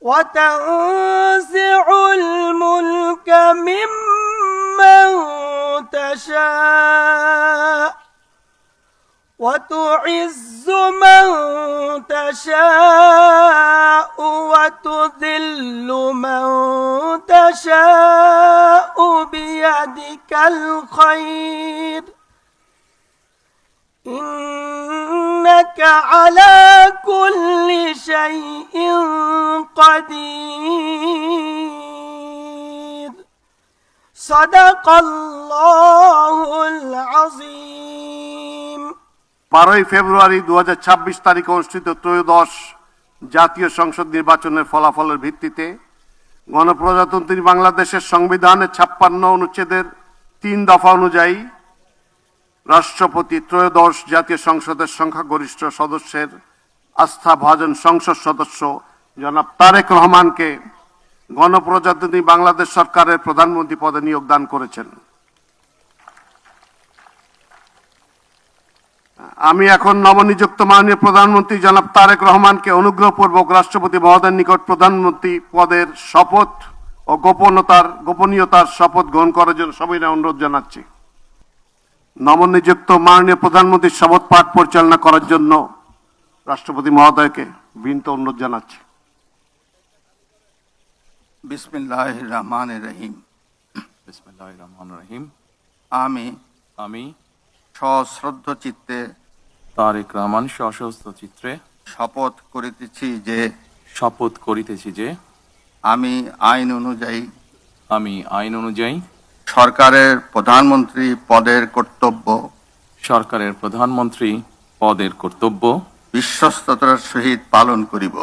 وتنزع الملك ممن تشاء وتعز من تشاء وتذل من تشاء بيدك الخير. إنك على كل شيء قدير صدق الله العظيم বারোই ফেব্রুয়ারি দু তারিখে অনুষ্ঠিত ত্রয়োদশ জাতীয় সংসদ নির্বাচনের ফলাফলের ভিত্তিতে গণপ্রজাতন্ত্রী বাংলাদেশের সংবিধানের ছাপ্পান্ন অনুচ্ছেদের তিন দফা অনুযায়ী রাষ্ট্রপতি ত্রয়োদশ জাতীয় সংসদের সংখ্যাগরিষ্ঠ সদস্যের আস্থা ভাজন সংসদ সদস্য জনাব তারেক রহমানকে গণপ্রজাতন্ত্রী বাংলাদেশ সরকারের প্রধানমন্ত্রী পদে নিয়োগদান করেছেন। আমি এখন নবনিযুক্ত মাননীয় প্রধানমন্ত্রী জনাব তারেক রহমানকে অনুগ্রহপূর্বক রাষ্ট্রপতি মহোদয়ের নিকট প্রধানমন্ত্রী পদের শপথ ও গোপনতার, গোপনীয়তার শপথ গ্রহণ করার জন্য সবাই অনুরোধ জানাচ্ছি। নবনিযুক্ত মাননীয় প্রধানমন্ত্রীর শপথ পাঠ পরিচালনা করার জন্য রাষ্ট্রপতি মহোদয়কে বিনীত অনুরোধ জানাচ্ছি। বিসমিল্লাহ রহমান রহিম। বিসমিল্লাহির রহমানির রহিম। আমি আমি সশ্রদ্ধ চিত্তে তারেক রহমান সশস্ত্র চিত্রে শপথ করিতেছি যে শপথ করিতেছি যে আমি আইন অনুযায়ী আমি আইন অনুযায়ী সরকারের প্রধানমন্ত্রী পদের কর্তব্য? সরকারের প্রধানমন্ত্রী পদের কর্তব্য? বিশ্বস্ততার সহিত পালন করিব।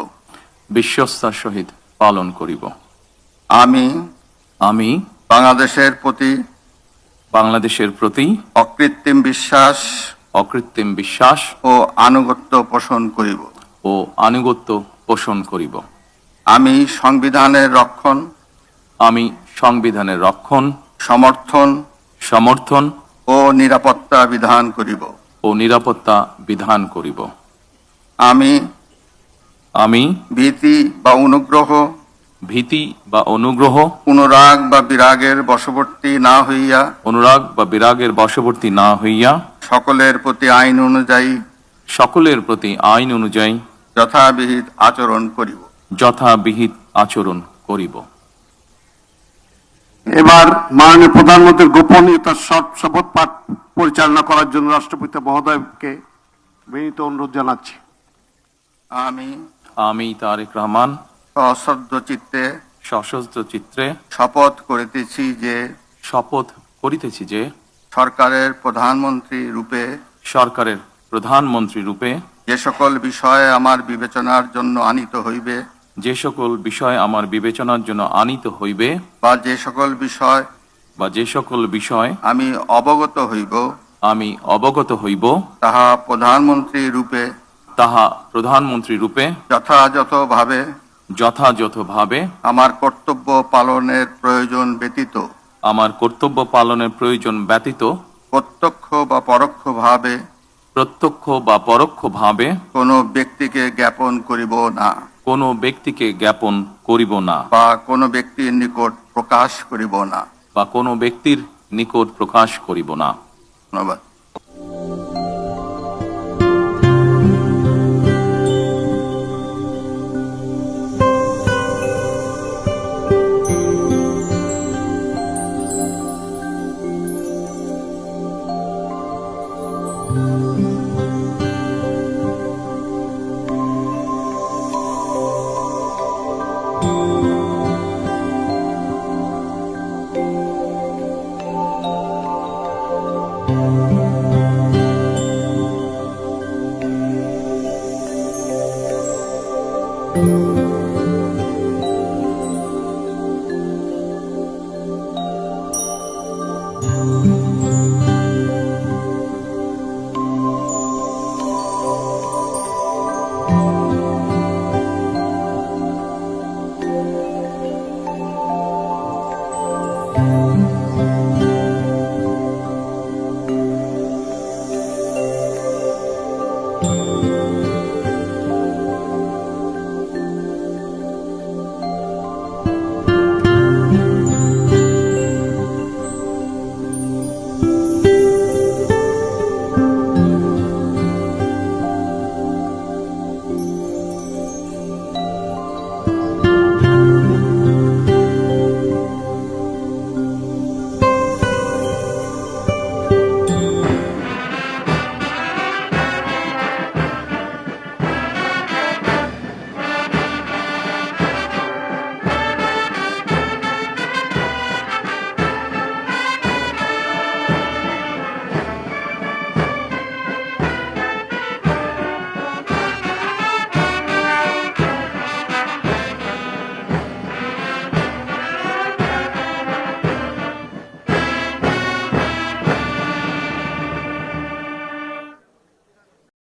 বিশ্বস্তার সহিত পালন করিব। আমি আমি বাংলাদেশের প্রতি বাংলাদেশের প্রতি অকৃত্রিম বিশ্বাস অকৃত্রিম বিশ্বাস ও আনুগত্য পোষণ করিব। ও আনুগত্য পোষণ করিব। আমি সংবিধানের রক্ষণ। আমি সংবিধানের রক্ষণ। সমর্থন সমর্থন ও নিরাপত্তা বিধান করিব। ও নিরাপত্তা বিধান করিব। আমি আমি ভীতি বা অনুগ্রহ ভীতি বা অনুগ্রহ অনুরাগ বা বিরাগের বশবর্তী না হইয়া অনুরাগ বা বিরাগের বশবর্তী না হইয়া সকলের প্রতি আইন অনুযায়ী সকলের প্রতি আইন অনুযায়ী যথাবিহিত আচরণ করিব। যথাবিহিত আচরণ করিব। এবার মাননীয় প্রধানমন্ত্রীর গোপনীয়তার শপ- শপথ পাঠ পরিচালনা করার জন্য রাষ্ট্রপতি মহোদয়কে বিনীত অনুরোধ জানাচ্ছি। আমি আমি তারেক রহমান সশ্রদ্ধ চিত্তে সশস্ত্র চিত্রে শপথ করিতেছি যে শপথ করিতেছি যে সরকারের প্রধানমন্ত্রী রূপে সরকারের প্রধানমন্ত্রী রূপে যে সকল বিষয়ে আমার বিবেচনার জন্য আনিত হইবে যে সকল বিষয় আমার বিবেচনার জন্য আনিত হইবে বা যে সকল বিষয় বা যে সকল বিষয় আমি অবগত হইব আমি অবগত হইব তাহা প্রধানমন্ত্রী রূপে তাহা প্রধানমন্ত্রী রূপে যথাযথভাবে যথাযথভাবে আমার কর্তব্য পালনের প্রয়োজন ব্যতীত। আমার কর্তব্য পালনের প্রয়োজন ব্যতীত প্রত্যক্ষ বা পরোক্ষভাবে প্রত্যক্ষ বা পরোক্ষভাবে কোনো ব্যক্তিকে জ্ঞাপন করিব না। কোনো ব্যক্তিকে জ্ঞাপন করিব না। বা কোনো ব্যক্তির নিকট প্রকাশ করিব না। বা কোনো ব্যক্তির নিকট প্রকাশ করিব না। ধন্যবাদ। Música